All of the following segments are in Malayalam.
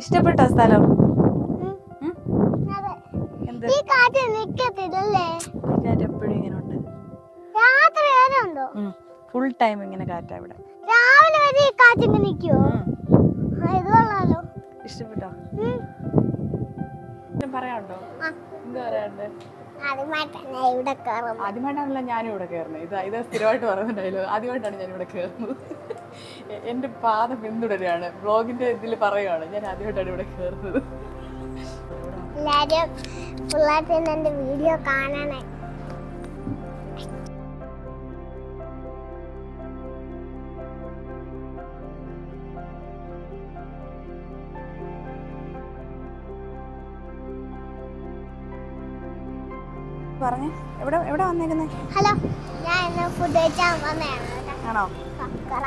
ഇഷ്ടപ്പെട്ടോ സ്ഥലം. എന്ത്? ഈ കാറ്റ് നിക്കത്തില്ലല്ലേ? കാറ്റ് എപ്പോഴും ഇങ്ങനെ ഉണ്ട് രാത്രി വരെ ഉണ്ടോ? ഫുൾ ടൈം ഇങ്ങനെ കാറ്റാ ഇവിടെ. രാവിലെ വരെ ഈ കാറ്റ് ഇങ്ങനെ നിൽക്കുമോ ഇത് കൊള്ളാലോ. ഇഷ്ടപ്പെട്ടോ? പറയാണ്ടോ എന്തും പറയാണ്ട് ആദ്യമായിട്ടാണല്ലോ ഞാനും ഇവിടെ കയറുന്നത് ഇത് ഇത് സ്ഥിരമായിട്ട് പറയുന്ന ഡയലോഗ് ആദ്യമായിട്ടാണ് ഞാൻ ഇവിടെ കയറുന്നത് എന്റെ പാത പിന്തുടരുകയാണ്. ബ്ലോഗിന്റെ ഇതിൽ പറയുകയാണ്. ഞാൻ ആദ്യമായിട്ടാണ് ഇവിടെ കയറുന്നത് പിള്ളേർക്ക് എന്റെ വീഡിയോ കാണാനായി പറഞ്ഞേ. എവിടെ എവിടെ വന്നേക്കുന്നേ? ഹലോ ഞാൻ ഫുഡ് കഴിച്ചാൽ വന്നതാണ് കേട്ടോ. ആണോ.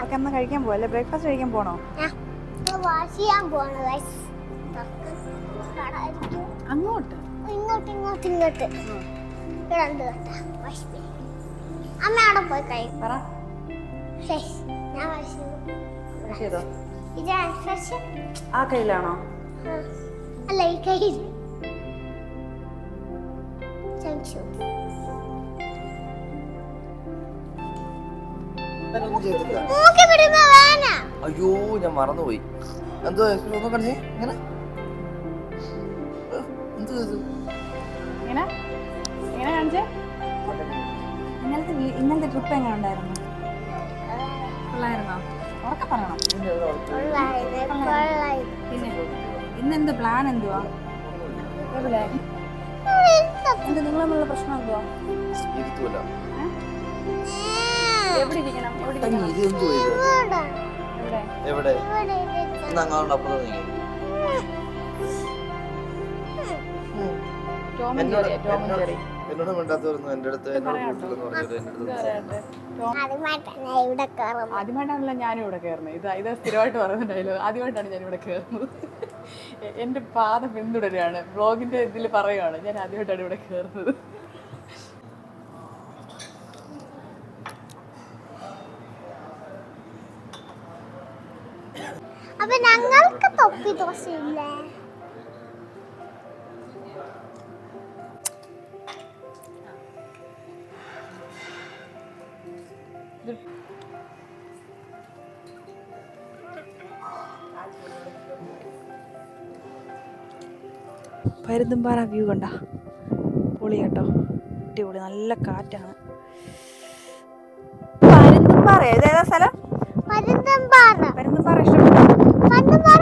ഒക്കെ ഒന്ന് കഴിക്കാൻ പോവല്ലേ? ബ്രേക്ക്ഫാസ്റ്റ് കഴിക്കാൻ പോണോ? വാഷ് ചെയ്യാൻ പോണു. അങ്ങോട്ട്? ഇങ്ങോട്ട് ഇങ്ങോട്ട് ഇങ്ങോട്ട്. കണ്ട. അമ്മ അവിടെ പോയി കഴിയും പറ. ഞാൻ വാഷ് ചെയ്തു ചെയ്തോ? ഇതാണ് ഫ്രഷ് ആ കയ്യിലാണോ? അല്ല ഈ കയ്യിൽ. ചഞ്ചു ഞാനൊന്നും അയ്യോ ഞാൻ മറന്നുപോയി. എന്തോ ഒന്നും കാണിച്ചേ ഇങ്ങനെ? എന്തോ ഇത് ഇങ്ങനെ? ഇങ്ങനെ കാണിച്ചേ? ഇന്നലത്തെ വീ- ഇന്നലത്തെ ട്രിപ്പ് എങ്ങനെ ഉണ്ടായിരുന്നു? കൊള്ളായിരുന്നോ? ഉറക്കെ പറയണം. കൊള്ളായിരുന്നു കൊള്ളായിരുന്നു. പിന്നെ ഇന്ന് എന്ത് പ്ലാൻ എന്തുവാ എന്താ തമ്മിലുള്ള പ്രശ്നം എന്തുവാ? എവിടെ? ഇരിക്കണം എവിടെ? എവിടെ അങ്ങോട്ട് നീങ്ങി ആൻഡ് എന്നോട് മിണ്ടാത്തവരുന്നു എന്റെ അടുത്ത് ആദ്യമായിട്ടാണല്ലോ ഞാനും ഇവിടെ കയറുന്നത് ഇത് ഇത് സ്ഥിരമായിട്ട് പറയുന്ന ഡയലോഗ് ആദ്യമായിട്ടാണ് ഞാൻ ഇവിടെ കയറുന്നത് എന്റെ എന്റെ പാത പിന്തുടരുകയാണ് ബ്ലോഗിന്റെ ഇതിൽ പറയുകയാണ് ഞാൻ ആദ്യമായിട്ടാണ് ഇവിടെ കയറുന്നത് ഞങ്ങൾക്ക് തൊപ്പി ദോശയില്ലേ പരുന്തുംപാറ വ്യൂ കണ്ട. പൊളി കേട്ടോ. അടിപൊളി നല്ല കാറ്റാണ്. പരുന്തുംപാറ ഏതേതാ സ്ഥലം? പരുന്തുംപാറ. പരുന്തുംപാറ ഇഷ്ടപ്പെട്ടു? പരുന്തമ്പാറ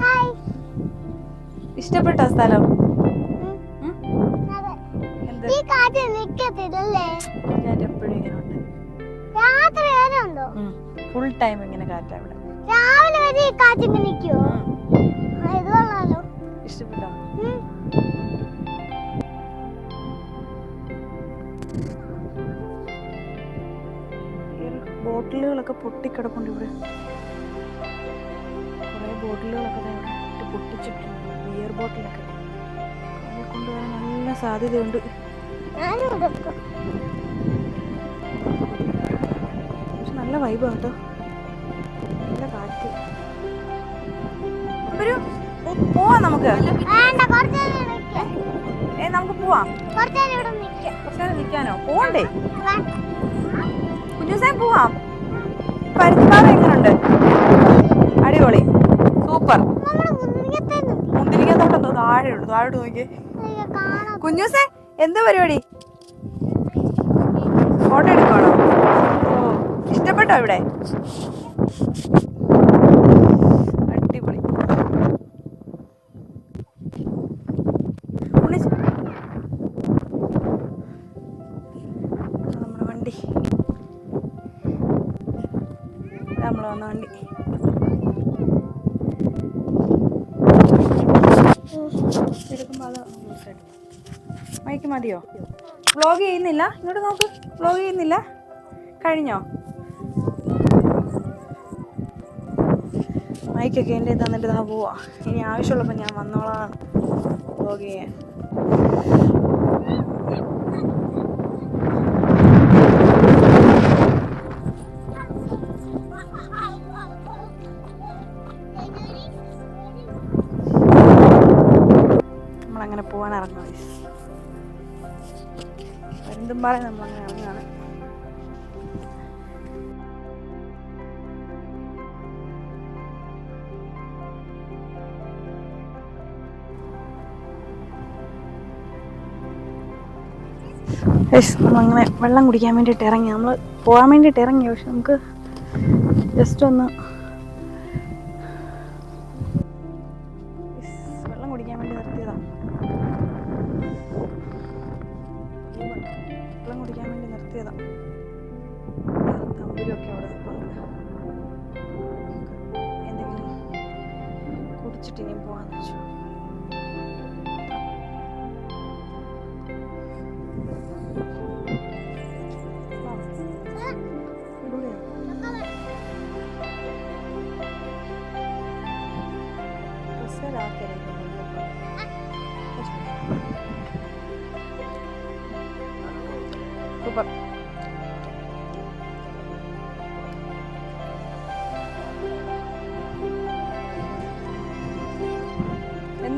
ഹായ്. ഇഷ്ടപ്പെട്ടോ സ്ഥലം? ഫുൾ ടൈം ഇങ്ങനെ കാറ്റാ ഇവിടെ. രാവിലെ വരെ ഈ കാറ്റ് ഇങ്ങനെ. ആ, ഇത് കൊള്ളാലോ. ഇഷ്ടപ്പെട്ടോ? ബോട്ടിലുകളൊക്കെ പൊട്ടിക്കിടപ്പുണ്ട് ഇവിടെ. ബോട്ടിലുകളൊക്കെ തന്നെ ഇവിടെ പൊട്ടിച്ചിട്ടുണ്ട്. ബിയർ ബോട്ടിലൊക്കെ. അതിനെ കൊണ്ടുവരാൻ നല്ല സാധ്യതയുണ്ട്. പക്ഷെ നല്ല വൈബ് കേട്ടോ. നല്ല കാറ്റ്. ഒരു പോവാം നമുക്ക്. ഏ നമുക്ക് പോവാം. കുറച്ച് നേരം ഇവിടെ നിക്കാം. കുറച്ച് നേരം നിൽക്കാനോ? പോണ്ടേ കുഞ്ഞു കുഞ്ഞുസാൻ പോവാം. പരുത്തിപ്പാറ എങ്ങനെയുണ്ട് സൂപ്പർ. മുന്തിരിക്കത്തോട്ടം താഴെ ഉണ്ട് താഴോട്ട് നോക്കിയേ. കാണാം. കുഞ്ഞൂസേ എന്താ പരിപാടി? ഫോട്ടോ എടുക്കണോ ഇഷ്ടപ്പെട്ടോ ഇവിടെ? അടിപൊളി. നമ്മുടെ വണ്ടി. നമ്മൾ വന്ന വണ്ടി. മൈക്ക് മതിയോ? വ്ലോഗ് ചെയ്യുന്നില്ല? ഇങ്ങോട്ട് നോക്ക്. വ്ലോഗ് ചെയ്യുന്നില്ല? കഴിഞ്ഞോ? മൈക്കൊക്കെ എന്റെ തന്നിട്ട് ഇതാ പോവാ. ഇനി ആവശ്യമുള്ളപ്പോൾ ഞാൻ വന്നോളാം. വ്ളോഗ് ചെയ്യാൻ. നമ്മളങ്ങനെ പോകാൻ ഇറങ്ങും എന്തും പറയും നമ്മളങ്ങനെ ഇറങ്ങുകയാണ്. നമ്മളങ്ങനെ വെള്ളം കുടിക്കാൻ വേണ്ടിയിട്ട് ഇറങ്ങി. നമ്മൾ പോകാൻ വേണ്ടിയിട്ട് ഇറങ്ങി പക്ഷെ നമുക്ക് ജസ്റ്റ് ഒന്ന് want the truth.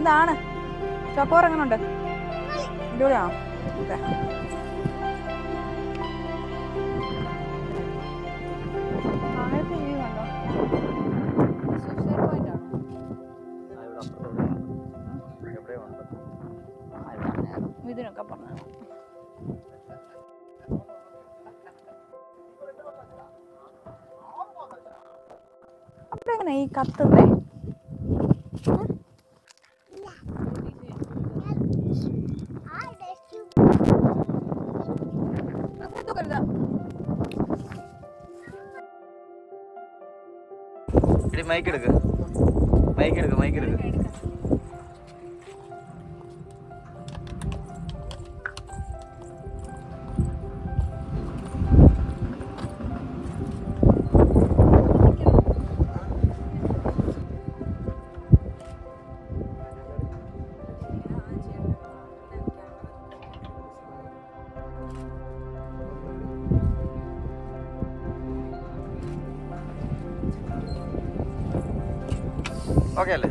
എന്താണ്? ചക്കോർ എങ്ങനെ ഉണ്ട്. അടിപൊളിയാണോ ഇതിനൊക്കെ അവിടെ എങ്ങനെ ഈ കത്തുന്നേ? എടി മൈക്ക് എടുക്ക് മൈക്ക് എടുക്ക് മൈക്ക് ഓക്കെ അല്ലേ?